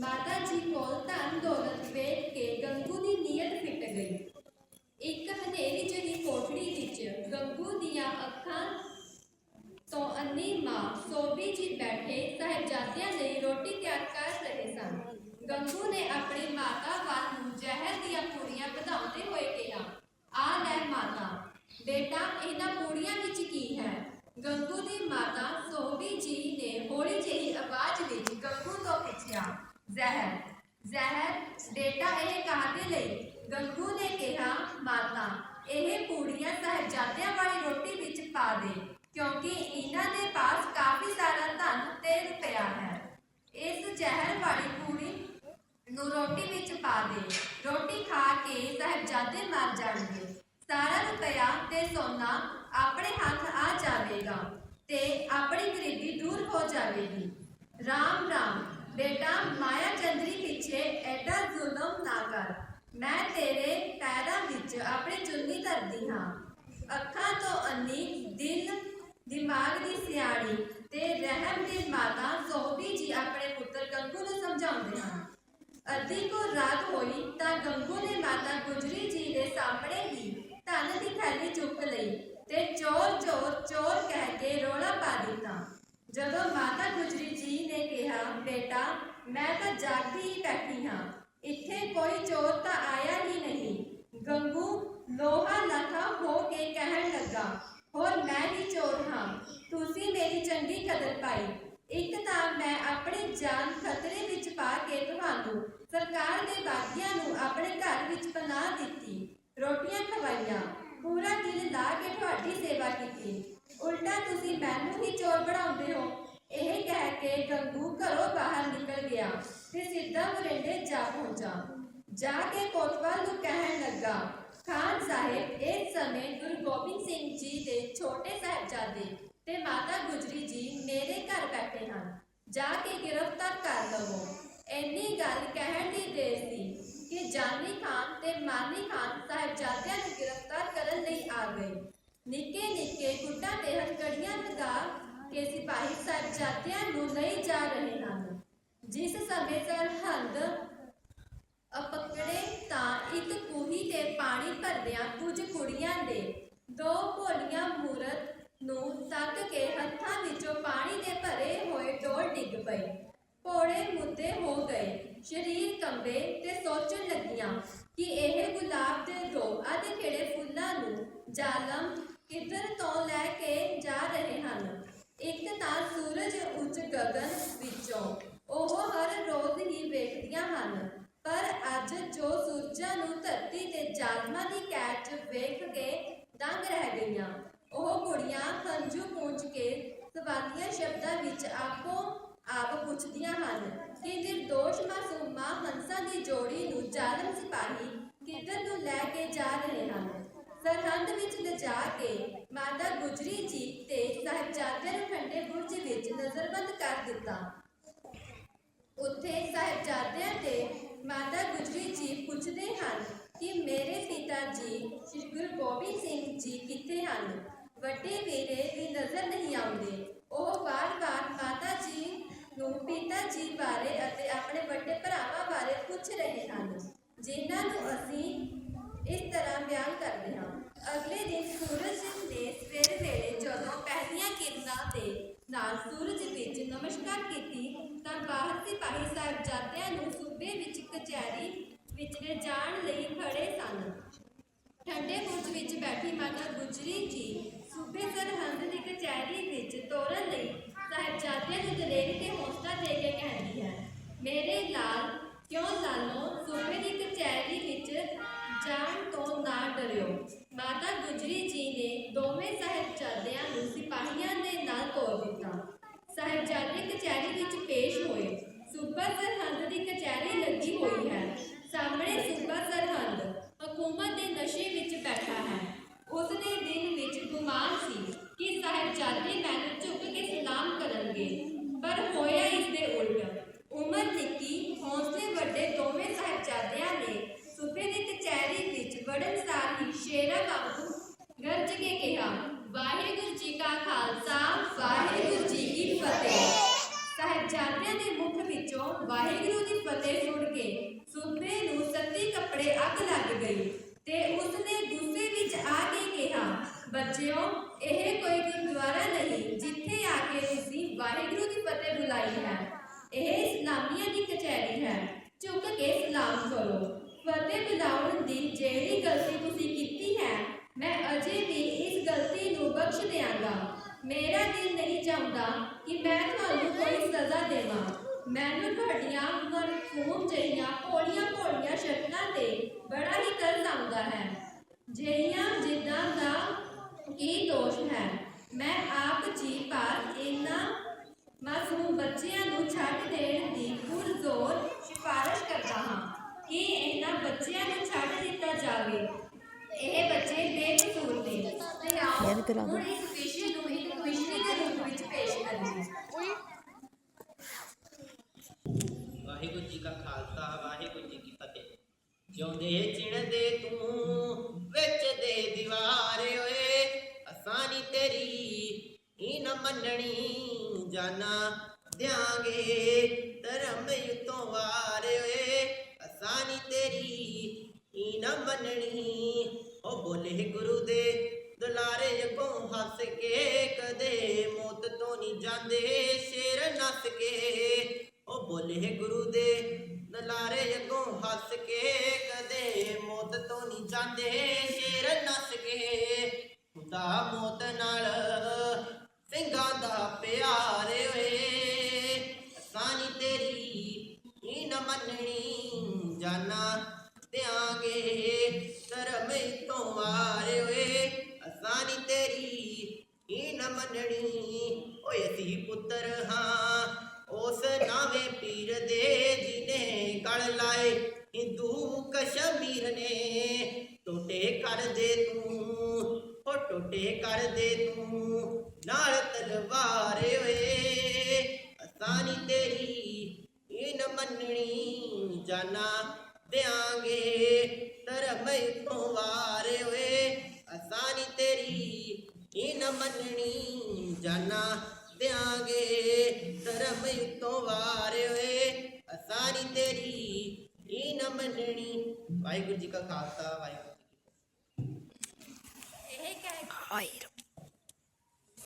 ਮਾਤਾ ਜੀ ਕੋਲ ਧਨ ਦੌਲਤ ਵੇਖ ਕੇ ਗੰਗੂ ਦੀ ਨੀਅਤ ਫਿੱਟ ਗਈ। ਇੱਕ ਹਨੇਰੀ ਜਿਹੀ ਕੋਠੜੀ ਵਿੱਚ ਗੰਗੂ ਦੀਆਂ ਅੱਖਾਂ ਤੋਂ ਅੰਨੀ ਮਾਂ ਸੋਭੀ ਜੀ ਬੈਠੇ ਸਾਹਿਬਜ਼ਾਦਿਆਂ ਲਈ ਰੋਟੀ ਤਿਆਰ ਕਰ ਰਹੇ ਸਨ। ਗੰਗੂ ਨੇ ਆਪਣੀ ਮਾਤਾ ਵੱਲ ਨੂੰ ਜ਼ਹਿਰ ਦੀਆਂ ਪੂੜੀਆਂ ਵਧਾਉਂਦੇ ਹੋਏ ਕਿਹਾ ਆ ਲੈ ਮਾਤਾ ਬੇਟਾ ਇਹਨਾਂ ਪੂੜੀਆਂ ਵਿੱਚ ਕੀ ਹੈ ਗੰਗੂ ਦੀ ਮਾਤਾ ਸੋਭੀ ਜੀ ਨੇ ਹੌਲੀ ਜਿਹੀ ਆਵਾਜ਼ ਵਿੱਚ ਗੰਗੂ ਤੋਂ ਪੁੱਛਿਆ ਜ਼ਹਿਰ ਜ਼ਹਿਰ ਬੇਟਾ ਇਹ ਕਾਹਦੇ ਲਈ ਗੰਗੂ ਨੇ ਕਿਹਾ ਮਾਤਾ ਇਹ ਪੂੜੀਆਂ ਸਾਹਿਬਜ਼ਾਦਿਆਂ ਵਾਲੀ ਰੋਟੀ ਵਿੱਚ ਪਾ ਦੇ ਕਿਉਂਕਿ ਇਹਨਾਂ ਦੇ ਪਾਸ ਕਾਫੀ ਸਾਰਾ ਧਨ ਤੇ ਰੁਪਇਆ ਹੈ ਇਸ ਜ਼ਹਿਰ ਵਾਲੀ ਪੂੜੀ ਨੂੰ ਰੋਟੀ ਵਿੱਚ ਪਾ ਦੇ ਰੋਟੀ ਖਾ ਕੇ ਸਾਹਿਬਜ਼ਾਦੇ ਮਰ ਜਾਣਗੇ ਸਾਰਾ ਰੁਪਇਆ ਤੇ ਸੋਨਾ ਆਪਣੇ ਹੱਥ ਆ ਜਾਵੇਗਾ ਤੇ ਆਪਣੀ ਗਰੀਬੀ ਦੂਰ ਹੋ ਜਾਵੇਗੀ ਰਾਮ ਰਾਮ ਬੇਟਾ ਮਾਇਆ ਚੰਦਰੀ ਪਿੱਛੇ ਐਡਾ ਜ਼ੁਲਮ ਨਾ ਕਰ ਮੈਂ ਤੇਰੇ ਪੈਰਾਂ ਵਿੱਚ ਆਪਣੀ ਚੁੰਨੀ ਧਰਦੀ ਹਾਂ ਅੱਖਾਂ ਤੋਂ ਅੰਨੀ ਦਿਲ ਦਿਮਾਗ ਦੀ ਸਿਆਣੀ ਤੇ ਰਹਿਮ ਦੀ ਮਾਤਾ ਸੋਹਬੀ ਜੀ ਆਪਣੇ ਪੁੱਤਰ ਗੰਗੂ ਨੂੰ ਸਮਝਾਉਂਦੇ ਹਨ ਅੱਧੀ ਕੋ ਰਾਤ ਹੋਈ ਤਾਂ ਗੰਗੂ ਨੇ ਮਾਤਾ ਗੁਜਰੀ ਜੀ ਦੇ ਸਾਹਮਣੇ ਹੀ ਧਨ ਦੀ ਥੈਲੀ ਚੁੱਕ ਲਈ ਤੇ ਚੋਰ ਚੋਰ ਚੋਰ ਕਹਿ ਕੇ ਰੋਲਾ ਪਾ ਦਿੱਤਾ। ਜਦੋਂ ਮਾਤਾ ਗੁਜਰੀ ਜੀ ਨੇ ਕਿਹਾ, ਬੇਟਾ, ਮੈਂ ਤਾਂ ਜਾਗਦੀ ਹੀ ਬੈਠੀ ਹਾਂ। ਇੱਥੇ ਕੋਈ ਚੋਰ ਤਾਂ ਆਇਆ ਹੀ ਨਹੀਂ। ਗੰਗੂ, ਲੋਹਾ ਲਖਾ ਹੋ ਕੇ ਕਹਿਣ ਲੱਗਾ, ਹੋਰ ਮੈਂ ਹੀ ਚੋਰ ਹਾਂ। ਤੁਸੀਂ ਮੇਰੀ ਚੰਗੀ ਕਦਰ ਪਾਈ। ਇੱਕ ਤਾਂ ਮੈਂ ਆਪਣੀ ਜਾਨ ਖਤਰੇ ਵਿੱਚ ਪਾ ਕੇ ਤੁਹਾਨੂੰ, ਸਰਕਾਰ ਦੇ ਬਾਗੀਆਂ ਨੂੰ ਆਪਣੇ ਘਰ ਵਿੱਚ ਪਨਾਹ ਦਿੱਤੀ ਰੋਟੀਆਂ ਖਵਾਈਆਂ ਪੂਰਾ ਦਿਨ ਲਾ ਕੇ ਤੁਹਾਡੀ ਸੇਵਾ ਕੀਤੀ। ਉਲਟਾ ਤੁਸੀਂ ਮੈਨੂੰ ਹੀ ਚੋਰ ਬਣਾਉਂਦੇ ਹੋ। ਇਹ ਕਹਿ ਕੇ ਗੰਗੂ ਘਰੋਂ ਬਾਹਰ ਨਿਕਲ ਗਿਆ ਤੇ ਸਿੱਧਾ ਮਰਿੰਡੇ ਜਾ ਪਹੁੰਚਾ। ਜਾ ਕੇ ਕੋਤਵਾਲ ਨੂੰ ਕਹਿਣ ਲੱਗਾ, ਖਾਨ ਸਾਹਿਬ, ਇਸ ਸਮੇਂ ਗੁਰੂ ਗੋਬਿੰਦ ਸਿੰਘ ਜੀ ਦੇ ਛੋਟੇ ਸਾਹਿਬਜ਼ਾਦੇ ਤੇ ਮਾਤਾ ਗੁਜਰੀ ਜੀ ਮੇਰੇ ਘਰ ਬੈਠੇ ਹਨ। ਜਾ ਕੇ ਗ੍ਰਿਫਤਾਰ ਕਰ ਲਵੋ। ਇੰਨੀ ਗੱਲ ਕਹਿਣ ਦੀ ਦੇਰ ਸੀ ਕਿ ਜਾਨੀ ਖਾਨ ਤੇ ਮਾਨੀ ਖਾਨ ਸਾਹਿਬਜ਼ਾਦਿਆਂ ਨੂੰ ਗ੍ਰਿਫਤਾਰ ਕਰਨ ਲਈ ਆ ਗਏ। ਨਿੱਕੇ ਨਿੱਕੇ ਗੁੱਟਾਂ ਤੇ ਹਥਕੜੀਆਂ ਲਗਾ ਕੇ ਸਿਪਾਹੀ ਸਾਹਿਬਜ਼ਾਦਿਆਂ ਨੂੰ ਲਈ ਜਾ ਰਹੇ ਹਨ। ਜਿਸ ਸਮੇਂ ਸਰਹੰਦ ਅਪਕੜੇ ਤਾਂ ਇੱਕ ਕੂਹੀ ਤੇ ਪਾਣੀ ਭਰਦਿਆਂ ਕੁਝ ਕੁੜੀਆਂ ਦੇ ਦੋ ਭੋਲੀਆਂ ਮੂਰਤ ਨੂੰ ਤੱਕ ਕੇ ਹੱਥਾਂ ਵਿੱਚੋਂ ਪਾਣੀ ਦੇ ਭਰੇ ਹੋਏ ਡੋਲ ਡਿੱਗ ਪਏ। ਭੋੜੇ ਮੁੱਦੇ ਹੋ ਗਏ। ਸਰੀਰ ਕੰਬੇ ਤੇ ਸੋਚਣ ਲੱਗੀਆਂ ਕਿ ਇਹ ਗੁਲਾਬ ਦੇ ਦੋ ਅਤੇ ਖਿੜੇ ਫੁੱਲਾਂ ਨੂੰ ਜ਼ਾਲਮ ਕਿੱਧਰ ਤੋਂ ਲੈ ਕੇ ਜਾ ਰਹੇ ਹਨ? ਇੱਕ ਤਾਂ ਸੂਰਜ ਉੱਚ ਗਗਨ ਵਿੱਚੋਂ। ਉਹ ਹਰ ਰੋਜ਼ ਹੀ ਵੇਖਦੀਆਂ ਹਨ। ਪਰ ਅੱਜ ਜੋ ਸੂਰਜਾਂ ਨੂੰ ਧਰਤੀ ਤੇ ਜ਼ਾਲਮਾਂ ਦੀ ਕੈਦ 'ਚ ਵੇਖ ਕੇ ਦੰਗ ਰਹਿ ਗਈਆਂ, ਉਹ ਕੁੜੀਆਂ ਹੰਝੂ ਪੂੰਝ ਕੇ ਸਵਾਲੀਆ ਸ਼ਬਦਾਂ ਵਿੱਚ ਆਪੋ ਆਪ ਪੁੱਛਦੀਆਂ ਹਨ ਕਿ ਨਿਰਦੋਸ਼ ਮਾਸੂਮਾ ਹੰਸਾਂ ਦੀ ਜੋੜੀ ਨੂੰ ਜ਼ਾਲਮ ਸਿਪਾਹੀ ਕਿੱਧਰ ਨੂੰ ਲੈ ਕੇ ਜਾ ਰਹੇ ਸਰਹੰਦ ਵਿੱਚ ਲਿਜਾ ਕੇ ਮਾਤਾ ਗੁਜਰੀ ਜੀ ਤੇ ਸਾਹਿਬਜ਼ਾਦਿਆਂ ਨੂੰ ਠੰਡੇ ਬੁਰਜ ਵਿੱਚ ਨਜ਼ਰਬੰਦ ਕਰ ਦਿੱਤਾ। ਉੱਥੇ ਸਾਹਿਬਜ਼ਾਦਿਆਂ ਤੇ ਮਾਤਾ ਗੁਜਰੀ ਜੀ ਪੁੱਛਦੇ ਹਨ ਕਿ ਮੇਰੇ ਪਿਤਾ ਜੀ, ਸ੍ਰੀ ਗੁਰੂ ਗੋਬਿੰਦ ਸਿੰਘ ਜੀ ਕਿੱਥੇ ਹਨ? ਵੱਡੇ ਵੀਰੇ ਵੀ ਨਜ਼ਰ ਨਹੀਂ ਆਉਂਦੇ। ਉਹ ਵਾਰ-ਵਾਰ ਮਾਤਾ ਜੀ ਨੂੰ ਪਿਤਾ ਜੀ ਬਾਰੇ ਅਤੇ ਆਪਣੇ ਵੱਡੇ ਭਰਾਵਾਂ ਬਾਰੇ ਪੁੱਛ ਰਹੇ ਹਨ, ਜਿਨ੍ਹਾਂ ਨੂੰ ਅਸੀਂ ਇਸ ਤਰ੍ਹਾਂ ਬਿਆਨ ਕਰਦੇ ਹਾਂ ਅਗਲੇ ਦਿਨ ਸੂਰਜ ਨੇ ਸਵੇਰ ਵੇਲੇ ਜਦੋਂ ਪਹਿਲੀਆਂ ਕਿਰਨਾਂ ਦੇ ਨਾਲ ਸੂਰਜ ਵਿੱਚ ਨਮਸਕਾਰ ਕੀਤੀ, ਤਾਂ ਬਾਹਰ ਸਿਪਾਹੀ ਸਾਹਿਬਜ਼ਾਦਿਆਂ ਨੂੰ ਸੂਬੇ ਵਿੱਚ ਕਚਹਿਰੀ ਵਿੱਚ ਜਾਣ ਲਈ ਖੜੇ ਸਨ। ਠੰਡੇ ਬੁਰਜ ਵਿੱਚ ਬੈਠੀ ਮਾਤਾ ਗੁਜਰੀ ਜੀ ਸੂਬੇ ਸਰਹੰਦ ਦੀ ਕਚਹਿਰੀ ਵਿੱਚ ਤੋਰਨ ਲਈ ਸਾਹਿਬਜ਼ਾਦਿਆਂ ਨੂੰ ਦਲੇਰੀ ਤੇ ਹੌਸਲਾ ਦੇ ਕੇ ਕਹਿੰਦੀ ਹੈ, ਮੇਰੇ ਲਾਲ, ਕਿਉਂ ਲਾਲੋ, ਸੂਬੇ ਦੀ ਕਚਹਿਰੀ ਵਿੱਚ ਜਾਣ ਤੋਂ ਨਾ ਡਰਿਓ। ਨੂੰ ਦੇ ਨਾਲ ਤੋਰ ਦਿੱਤਾ। ਸਾਹਿਬਜ਼ਾਦੇ ਕਚਹਿਰੀ ਵਿੱਚ ਪੇਸ਼ ਹੋਏ। ਸੂਬਾ ਸਰਹੰਦ ਦੀ ਕਚਹਿਰੀ ਲੱਗੀ ਹੋਈ ਹੈ। ਸਾਹਮਣੇ ਸੂਬਾ ਸਰਹੰਦ ਹਕੂਮਤ ਦੇ ਨਸ਼ੇ ਵਿੱਚ ਬੈਠਾ ਹੈ। ਉਸ ਦੇ ਦਿਲ ਵਿੱਚ ਗੁਮਾਨ ਸੀ ਕਿ ਸਾਹਿਬਜ਼ਾਦੇ ਮੈਨੂੰ ਝੁਕ ਕੇ ਸਲਾਮ ਕਰਨਗੇ। ਪਰ ਹੋਇਆ ਇਸ ਦੇ ਉਲਟ। ਉਮਰ ਨਿੱਕੀ, ਹੌਸਲੇ ਵੱਡੇ ਦੋਵੇਂ ਸਾਹਿਬਜ਼ਾਦਿਆਂ ਨੇ ਸੂਬੇ ਦੀ ਕਚਹਿਰੀ ਵਿੱਚ ਵੜਨ ਸਾਰ ਹੀ ਸ਼ੇਰਾਂ ਵਾਂਗੂ ਕਾ ਖਾਲਸਾ, ਵਾਹਿਗੁਰੂ ਜੀ ਕੀ ਫਤਿਹ। ਸਾਹਿਬਜ਼ਾਦਿਆਂ ਦੇ ਮੁਖ ਵਿੱਚੋਂ ਵਾਹਿਗੁਰੂ ਦੀ ਫਤਿਹ ਸੁਣ ਕੇ ਜਿਹੀਆਂ ਜਿੱਦਾਂ ਦਾ ਕੀ ਦੋਸ਼ ਹੈ। ਮੈਂ ਆਪ ਜੀ ਪਾਸ ਇਹਨਾਂ ਮਾਸੂਮ ਬੱਚਿਆਂ ਨੂੰ ਛੱਡ ਦੇਣ ਦੀ ਪੁਰਜ਼ੋਰ ਸਿਫਾਰਿਸ਼ ਕਰਦਾ ਹਾਂ ਕਿ ਇਹਨਾਂ ਬੱਚਿਆਂ ਨੂੰ ਛੱਡ ਦਿੱਤਾ ਜਾਵੇ। ਇਹ ਬੱਚੇ ਬੇਕਸੂਰ ਨੇ। ਤੇ ਆਓ ਹੁਣ ਇਸ ਵਿਸ਼ੇ ਨੂੰ ਇੱਕ ਕਵਿਸ਼ਰੀ ਦੇ ਰੂਪ ਵਿੱਚ ਪੇਸ਼ ਕਰੀਏ। ਵਾਹਿਗੁਰੂ ਜੀ ਕਾ ਖਾਲਸਾ ਵਾਹਿਗੁਰੂ ਜੀ ਕੀ ਫਤਿਹ। ਜਿਉਂਦੇ ਚਿਣਦੇ ਤੂੰ ਵਾਰ ਦੀਵਾਰ ਓਏ ਅਸਾਨੀ ਤੇਰੀ ਹੀ ਨ ਮੰਨਣੀ, ਜਾਨਾ ਦਿਆਂਗੇ। ਧਰਮ ਯੁੱਤੋਂ ਵਾਰ ਓਏ ਅਸਾਨੀ ਤੇਰੀ ਹੀ ਨ ਮੰਨਣੀ। ਉਹ ਬੋਲੇ ਗੁਰੂ ਦੇ ਦੁਲਾਰੇ, ਅੱਗੋਂ ਹੱਸ ਕੇ ਕਦੇ ਮੌਤ ਤੋਂ ਨਹੀਂ ਜਾਂਦੇ, ਸ਼ੇਰ ਨੱਸ ਕੇ। ਉਹ ਬੋਲੇ ਗੁਰੂ ਦੇ ਨਲਾਰੇ ਅੱਗੋਂ ਹੱਸ ਕੇ ਕਦੇ ਮੌਤ ਤੋਂ ਨਹੀਂ ਜਾਂਦੇ ਸ਼ੇਰ ਨੱਸ ਕੇ ਮੌਤ ਨਾਲ ਸਿੰਘਾਂ ਦਾ ਪਿਆਰ ਓਏ। ਸਾਨੀ ਤੇਰੀ ਹੀ ਨ ਮੰਨਣੀ ਜਾਨਾ ਦਿਆਂਗੇ, ਧਰਮ ਤੋਂ ਵਾਰ ਓਏ। ਅਸਾਨੀ ਤੇਰੀ ਨੀ ਨ ਮੰਨਣੀ, ਓਏ ਅਸੀਂ ਪੁੱਤਰ ਹਾਂ। ਉਸ ਨਾਵੇਂ ਪੀਰ ਦੇ ਜਿਨੇ ਕਲ ਲਾਏ, ਹਿੰਦੂ ਕਸ਼ਮੀਰ ਨੇ। ਟੋਟੇ ਕਰ ਦੇ ਤੂੰ ਹੋ ਟੋਟੇ ਕਰ ਦੇ ਤੂੰ, ਨਾਲ ਤਲਵਾਰ ਓਏ ਅਸਾਨੀ ਤੇਰੀ ਇਹ ਨ ਮੰਨਣੀ, ਜਾਨਾ ਦਿਆਂਗੇ ਧਰਮ ਤੋਂ ਵਾਰ ਓਏ ਅਸਾਨੀ ਤੇਰੀ ਇਹ ਨ ਮੰਨਣੀ, ਜਾਨਾ ਦਿਆਂਗੇ ਧਰਮ ਤੋਂ ਵਾਰ ਓਏ ਅਸਾਨੀ ਤੇਰੀ ਇਹ ਨ ਮੰਨਣੀ। ਵਾਹਿਗੁਰੂ ਜੀ ਕਾ ਖਾਲਸਾ, ਵਾਹਿਗੁਰੂ ਜੀ